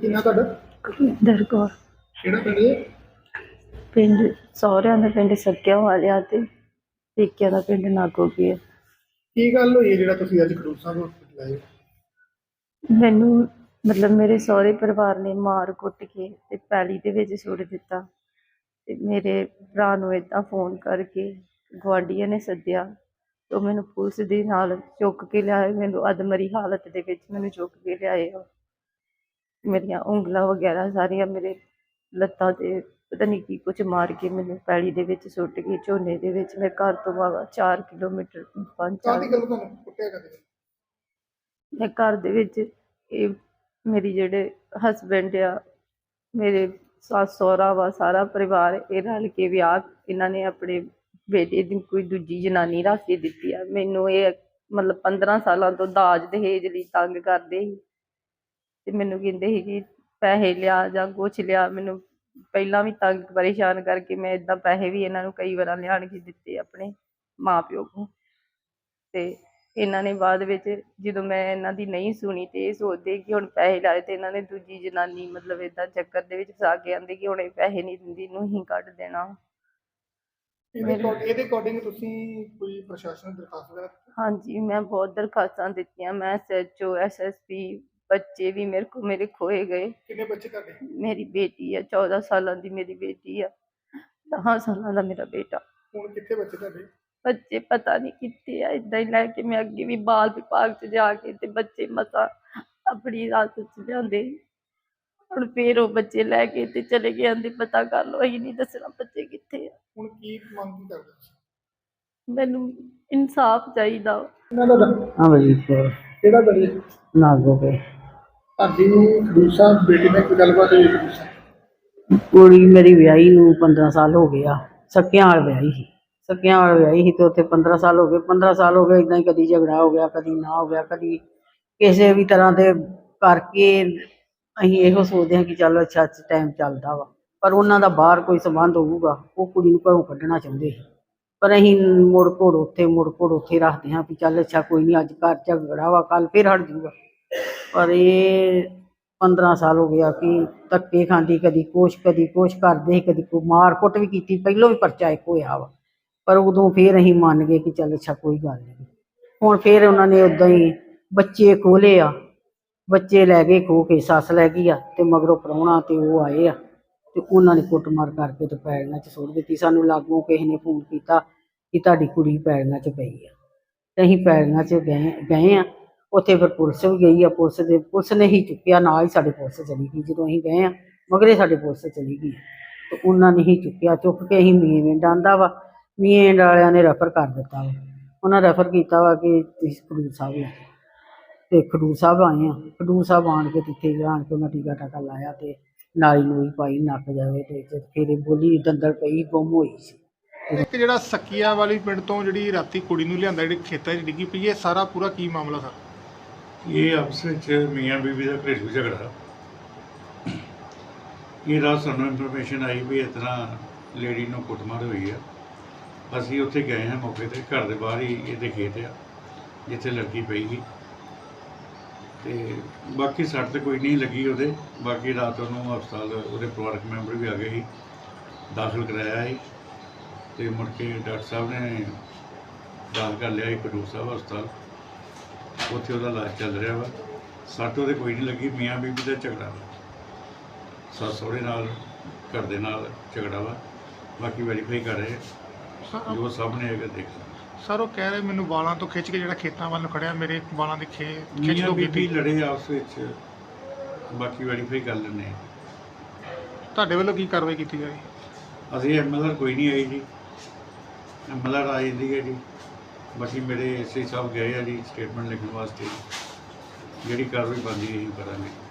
ਕਿੰਨਾ ਤੁਹਾਡਾ? ਦਰ ਕੌਰ ਕਿਹੜਾ ਪਿੰਡ ਹੈ ਪਿੰਡ ਸਹੁਰਿਆਂ ਦਾ ਪਿੰਡ ਸੱਕਿਆ ਵਾਲਿਆ ਤੇ ਪੇਕਿਆਂ ਦਾ ਪਿੰਡ ਨਾਗੋਗੀ ਹੈ। ਕੀ ਗੱਲ ਹੋਈ ਹੈ ਜਿਹੜਾ ਤੁਸੀਂ ਅੱਜ ਖਡੂਰ ਸਾਹਿਬ ਹਸਪੀਟਲ ਆਏ? ਹੋ? ਮੈਨੂੰ ਮਤਲਬ ਮੇਰੇ ਸਹੁਰੇ ਪਰਿਵਾਰ ਨੇ ਮਾਰ ਕੁੱਟ ਕੇ ਤੇ ਪੈਲੀ ਦੇ ਵਿੱਚ ਸੁੱਟ ਦਿੱਤਾ। ਤੇ ਮੇਰੇ ਭਰਾ ਨੂੰ ਏਦਾਂ ਫੋਨ ਕਰਕੇ ਗੁਆਂਢੀਆਂ ਨੇ ਸੱਦਿਆ। ਉਹ ਮੈਨੂੰ ਪੁਲਿਸ ਦੇ ਨਾਲ ਚੁੱਕ ਕੇ ਲਿਆਏ ਮੈਨੂੰ ਅਧਮਰੀ ਹਾਲਤ ਦੇ ਵਿੱਚ ਮੈਨੂੰ ਚੁੱਕ ਕੇ ਲਿਆਏ ਉਹ। ਮੇਰੀਆਂ ਉਂਗਲਾਂ ਵਗੈਰਾ ਸਾਰੀਆਂ ਮੇਰੇ ਲੱਤਾਂ ਤੇ ਪਤਾ ਨਹੀਂ ਕੀ ਕੁਝ ਮਾਰ ਕੇ ਮੈਨੂੰ ਪੈਲੀ ਦੇ ਵਿੱਚ ਸੁੱਟ ਗਏ ਝੋਨੇ ਦੇ ਵਿੱਚ। ਮੈਂ ਘਰ ਤੋਂ ਵਾਵਾ 4 ਕਿਲੋਮੀਟਰ ਪੰਜ ਚਾਰ ਕਾਹਦੀ ਗੱਲ ਤੁਹਾਨੂੰ ਕੁੱਟਿਆ ਕਰਦੇ ਮੈਂ ਘਰ ਦੇ ਵਿੱਚ ਇਹ ਮੇਰੀ ਜਿਹੜੇ ਹਸਬੈਂਡ ਆ ਮੇਰੇ ਸੱਸ ਸਹੁਰਾ ਵਾ ਸਾਰਾ ਪਰਿਵਾਰ ਇਹ ਰਲ ਕੇ ਵਿਆਹ ਇਹਨਾਂ ਨੇ ਆਪਣੇ ਬੇਟੇ ਦੀ ਕੋਈ ਦੂਜੀ ਜਨਾਨੀ ਰੱਖ ਕੇ ਦਿੱਤੀ ਆ। ਮੈਨੂੰ ਇਹ ਮਤਲਬ 15 ਸਾਲਾਂ ਤੋਂ ਦਾਜ ਦਹੇਜ ਲਈ ਤੰਗ ਕਰਦੇ ਸੀ। ਤੇ ਮੈਨੂੰ ਕਹਿੰਦੇ ਸੀ ਕਿ ਪੈਸੇ ਲਿਆ ਜਾਂ ਕੁਛ ਲਿਆ। ਮੈਨੂੰ ਪਹਿਲਾਂ ਵੀ ਤੰਗ ਪਰੇਸ਼ਾਨ ਕਰਕੇ ਮੈਂ ਇਦਾਂ ਪੈਸੇ ਵੀ ਇਹਨਾਂ ਨੂੰ ਕਈ ਵਾਰਾਂ ਲਿਆਣ ਕੇ ਦਿੱਤੇ ਆਪਣੇ ਮਾਂ ਪਿਓ ਨੂੰ ਤੇ ਇਹਨਾਂ ਨੇ ਬਾਅਦ ਵਿੱਚ ਜਦੋਂ ਮੈਂ ਇਹਨਾਂ ਦੀ ਨਹੀਂ ਸੁਣੀ ਤੇ ਇਹ ਸੋਚਦੇ ਕਿ ਹੁਣ ਪੈਸੇ ਲਾਏ ਤੇ ਇਹਨਾਂ ਨੇ ਦੂਜੀ ਜਨਾਨੀ ਮਤਲਬ ਏਦਾਂ ਚੱਕਰ ਦੇ ਵਿੱਚ ਫਸਾ ਕੇ ਆਂਦੇ ਕਿ ਹੁਣ ਇਹ ਪੈਸੇ ਨਹੀਂ ਦਿੰਦੀ ਨੂੰ ਹੀ ਕੱਢ ਦੇਣਾ। ਇਹਦੇ ਅਕੋਰਡ- ਇਹਦੇ ਅਕੋਰਡਿੰਗ ਤੁਸੀਂ ਕੋਈ ਪ੍ਰਸ਼ਾਸਨ ਨੂੰ ਦਰਖਾਸਤ ਵਗੈਰਾ ਦਿੱਤੀ? ਹਾਂਜੀ ਮੈਂ ਬਹੁਤ ਦਰਖਾਸਤਾਂ ਦਿੱਤੀਆਂ। ਮੈਂ ਐਸਐਚਓ ਐਸਐਸਪੀ ਬੱਚੇ ਵੀ ਮੇਰੇ ਕੋ ਮੇਰੇ ਖੋਏ ਗਏ। ਕਿੰਨੇ ਬੱਚੇ ਤੁਹਾਡੇ? ਮੇਰੀ ਬੇਟੀ ਆ 14 ਸਾਲਾਂ ਦੀ ਮੇਰੀ ਬੇਟੀ ਆ 10 ਸਾਲਾਂ ਦਾ ਮੇਰਾ ਬੇਟਾ। ਹੁਣ ਕਿੱਥੇ ਬੱਚੇ ਤੁਹਾਡੇ? ਬੱਚੇ ਪਤਾ ਨਹੀਂ ਕਿੱਥੇ ਆ ਇਦਾਂ ਹੀ ਲੈ ਕੇ ਮੈਂ ਅੱਗੇ ਵੀ ਬਾਲ ਵਿਭਾਗ 'ਚ ਜਾ ਕੇ ਤੇ ਬੱਚੇ ਮਸਾਂ ਆਪਣੀ ਰਾਤ 'ਚ ਲਿਆਂਦੇ ਹੁਣ ਫੇਰ ਉਹ ਬੱਚੇ ਲੈ ਕੇ ਤੇ ਚਲੇ ਗਏ ਆਂਦੇ ਪਤਾ ਕਰ ਲਓ ਅਸੀਂ ਨਹੀਂ ਦੱਸਣਾ ਬੱਚੇ ਕਿੱਥੇ ਕੀ ਮੰਗ ਕੀ ਕਰਦੇ ਤੁਸੀਂ? ਮੈਨੂੰ ਇਨਸਾਫ ਚਾਹੀਦਾ। ਵਾ। ਇਹਨਾਂ ਦਾ ਅਮਰਜੀਤ ਕੌਰ ਕਿਹੜਾ ਬੜੀ ਨਾਗੋ ਕੇ ਤੁਹਾਡੀ ਖਡੂਰ ਸਾਹਿਬ ਬੇਟੀ ਨਾਲ ਕੋਈ ਗੱਲਬਾਤ ਹੋਈ ਖਡੂਰ ਸਾਹਿਬ? ਕੁੜੀ ਮੇਰੀ ਵਿਆਹੀ ਨੂੰ 15 ਸਾਲ ਹੋ ਗਏ ਆ। ਸਕਿਆਂ ਵਾਲ ਵਿਆਹੀ ਸੀ। ਸਕਿਆਂ ਵਾਲ ਵਿਆਹੀ ਸੀ ਤੇ ਉੱਥੇ 15 ਸਾਲ ਹੋ ਗਏ। 15 ਸਾਲ ਹੋ ਗਏ ਇਦਾਂ ਹੀ ਕਦੀ ਝਗੜਾ ਹੋ ਗਿਆ ਕਦੀ ਨਾ ਹੋ ਗਿਆ ਕਦੀ ਕਿਸੇ ਵੀ ਤਰ੍ਹਾਂ ਦੇ ਕਰਕੇ ਅਸੀਂ ਇਹੋ ਸੋਚਦੇ ਹਾਂ ਕਿ ਚੱਲ ਅੱਛਾ ਟਾਈਮ ਚੱਲਦਾ ਵਾ। ਪਰ ਉਹਨਾਂ ਦਾ ਬਾਹਰ ਕੋਈ ਸੰਬੰਧ ਹੋਊਗਾ ਉਹ ਕੁੜੀ ਨੂੰ ਘਰੋਂ ਕੱਢਣਾ ਚਾਹੁੰਦੇ ਸੀ। ਪਰ ਅਸੀਂ ਮੁੜ ਕੋੜ ਉੱਥੇ ਮੁੜ ਕੋੜ ਉੱਥੇ ਰੱਖਦੇ ਹਾਂ ਵੀ ਚੱਲ ਅੱਛਾ ਕੋਈ ਨਹੀਂ ਅੱਜ ਘਰ ਝਗੜਾ ਵਾ ਕੱਲ ਫਿਰ ਹਟ ਜੂਗਾ ਪਰ ਇਹ 15 ਸਾਲ ਹੋ ਗਿਆ ਕਿ ਧੱਕੇ ਖਾਂਦੀ ਕਦੀ ਕੁਛ ਕਦੀ ਕੁਛ ਕਰਦੇ ਸੀ, ਕਦੀ ਕੋ ਮਾਰ ਕੁੱਟ ਵੀ ਕੀਤੀ ਪਹਿਲੋਂ ਵੀ ਪਰਚਾ ਇੱਕ ਹੋਇਆ ਵਾ। ਪਰ ਉਦੋਂ ਫੇਰ ਅਸੀਂ ਮੰਨ ਗਏ ਕਿ ਚੱਲ ਅੱਛਾ ਕੋਈ ਗੱਲ ਨਹੀਂ। ਹੁਣ ਫੇਰ ਉਹਨਾਂ ਨੇ ਉਦਾਂ ਹੀ ਬੱਚੇ ਖੋਲੇ ਆ ਬੱਚੇ ਲੈ ਗਏ ਖੋ ਕੇ ਸੱਸ ਲੈ ਗਈ ਆ ਤੇ ਮਗਰੋਂ ਪ੍ਰਾਹੁਣਾ ਤੇ ਉਹ ਆਏ ਆ। ਤੇ ਉਹਨਾਂ ਨੇ ਕੁੱਟਮਾਰ ਕਰਕੇ ਤੇ ਪੈੜੀਆਂ 'ਚ ਸੁੱਟ ਦਿੱਤੀ। ਸਾਨੂੰ ਲਾਗੋਂ ਕਿਸੇ ਨੇ ਫੋਨ ਕੀਤਾ ਕਿ ਤੁਹਾਡੀ ਕੁੜੀ ਪੈੜੀਆਂ 'ਚ ਪਈ ਆ। ਤੇ ਅਸੀਂ ਪੈੜੀਆਂ 'ਚ ਗਏ ਗਏ ਆ। ਉੱਥੇ ਫਿਰ ਪੁਲਿਸ ਵੀ ਗਈ ਆ। ਪੁਲਿਸ ਦੇ, ਪੁਲਿਸ ਨੇ ਹੀ ਚੁੱਕਿਆ। ਨਾਲ ਹੀ ਸਾਡੇ ਪੁਲਿਸ ਚਲੀ ਗਈ। ਜਦੋਂ ਅਸੀਂ ਗਏ ਆ, ਮਗਰੇ ਸਾਡੇ ਪੁਲਿਸ ਚਲੀ ਗਈ। ਤੇ ਉਹਨਾਂ ਨੇ ਹੀ ਚੁੱਕਿਆ। ਚੁੱਕ ਕੇ ਅਸੀਂ ਮੀਏਂ ਆਂਦਾ ਵਾ। ਮੀਏਂ ਵਾਲਿਆਂ ਨੇ ਰੈਫਰ ਕਰ ਦਿੱਤਾ ਵਾ। ਉਹਨਾਂ ਰੈਫਰ ਕੀਤਾ ਵਾ ਕਿ ਤੁਸੀਂ ਖਡੂਰ ਸਾਹਿਬ ਲੈ ਤੇ ਖਡੂਰ ਸਾਹਿਬ ਆਏ ਆ। ਖਡੂਰ ਸਾਹਿਬ ਆਣ ਕੇ ਤਿੱਥੇ ਆਣ ਕੇ ਉਹਨਾਂ ਟੀਕਾ ਟਾਕਾ ਲਾਇਆ ਤੇ ਨਾਲੀ ਨੂਈ ਪਾਈ ਨੱਕ ਜਾਵੇ ਤੇ ਫਿਰ ਇਹ ਬੋਲੀ ਦੰਦਲ ਪਈ ਗੁੰਮ ਹੋਈ ਸੀ। ਇੱਕ ਜਿਹੜਾ ਸੱਕੀਆਂ ਵਾਲੀ ਪਿੰਡ ਤੋਂ ਜਿਹੜੀ ਰਾਤੀ ਕੁੜੀ ਨੂੰ ਲਿਆਂਦਾ ਜਿਹੜੀ ਖੇਤਾਂ 'ਚ ਡਿੱਗੀ ਪਈ ਹੈ ਸਾਰਾ ਪੂਰਾ ਕੀ ਮਾਮਲਾ ਸਰ? ਇਹ ਆਪਸ ਵਿੱਚ ਮੀਆਂ ਬੀਬੀ ਦਾ ਘਰੇਲੂ ਝਗੜਾ। ਇਹ ਰਾਤ ਸਾਨੂੰ ਇਨਫੋਰਮੇਸ਼ਨ ਆਈ ਵੀ ਇਸ ਤਰ੍ਹਾਂ ਲੇਡੀ ਨੂੰ ਕੁੱਟਮਾਰ ਹੋਈ ਆ। ਅਸੀਂ ਉੱਥੇ ਗਏ ਹਾਂ ਮੌਕੇ ਤੇ ਘਰ ਦੇ ਬਾਹਰ ਹੀ ਇਹਦੇ ਖੇਤ ਆ ਜਿੱਥੇ ਲੜਕੀ ਪਈ ਸੀ। ਤੇ ਬਾਕੀ ਸੱਟ ਤੇ ਕੋਈ ਨਹੀਂ ਲੱਗੀ ਉਹਦੇ। ਬਾਕੀ ਰਾਤ ਉਹਨੂੰ ਹਸਪਤਾਲ ਉਹਦੇ ਪਰਿਵਾਰਕ ਮੈਂਬਰ ਵੀ ਆ ਗਏ ਸੀ, ਦਾਖਲ ਕਰਾਇਆ ਸੀ। ਤੇ ਮੁੜ ਕੇ ਡਾਕਟਰ ਸਾਹਿਬ ਨੇ ਦਾਖਲ ਕਰ ਲਿਆ ਸੀ ਖਡੂਰ ਸਾਹਿਬ ਹਸਪਤਾਲ। ਉੱਥੇ ਉਹਦਾ ਇਲਾਜ ਚੱਲ ਰਿਹਾ ਵਾ। ਸੱਟ ਉਹਦੇ ਕੋਈ ਨਹੀਂ ਲੱਗੀ, ਮੀਆਂ ਬੀਬੀ ਦਾ ਝਗੜਾ ਵਾ। ਸੱਸ ਸਹੁਰੇ ਨਾਲ, ਘਰ ਦੇ ਨਾਲ ਝਗੜਾ ਵਾ। ਬਾਕੀ ਵੈਰੀਫਾਈ ਕਰ ਰਹੇ ਆ। ਜੋ ਸਾਹਮਣੇ ਹੈਗਾ ਦੇਖ ਲਾਂਗੇ। ਸਰ ਉਹ ਕਹਿ ਰਹੇ ਮੈਨੂੰ ਵਾਲਾਂ ਤੋਂ ਖਿੱਚ ਕੇ ਜਿਹੜਾ ਖੇਤਾਂ ਵੱਲ ਨੂੰ ਖੜਿਆ ਮੇਰੇ ਵਾਲਾਂ ਦੀ ਖੇ ਖਿੱਚ ਮੀਆਂ ਤੋਂ ਬੀਬੀ ਕੀਤੀ ਲੜੇ ਆਪਸ ਵਿੱਚ। ਬਾਕੀ ਵੈਰੀਫਾਈ ਕਰ ਆ। ਤੁਹਾਡੇ ਵੱਲੋਂ ਕੀ ਕਾਰਵਾਈ ਕੀਤੀ ਜਾ ਰਹੀ? ਅਸੀਂ ਐਮਐਲਆਰ ਕੋਈ ਨਹੀਂ ਆਈ ਜੀ। ਐਮਐਲਆਰ ਆ ਜਾਂਦੀ ਹੈ ਜੀ। ਬਾਕੀ ਮੇਰੇ ਐਸਆਈ ਸਾਹਿਬ ਗਏ ਆ ਜੀ ਸਟੇਟਮੈਂਟ ਲਿਖਣ ਵਾਸਤੇ। ਜਿਹੜੀ ਕਾਰਵਾਈ ਬਣਦੀ ਹੈ ਅਸੀਂ ਕਰਾਂਗੇ।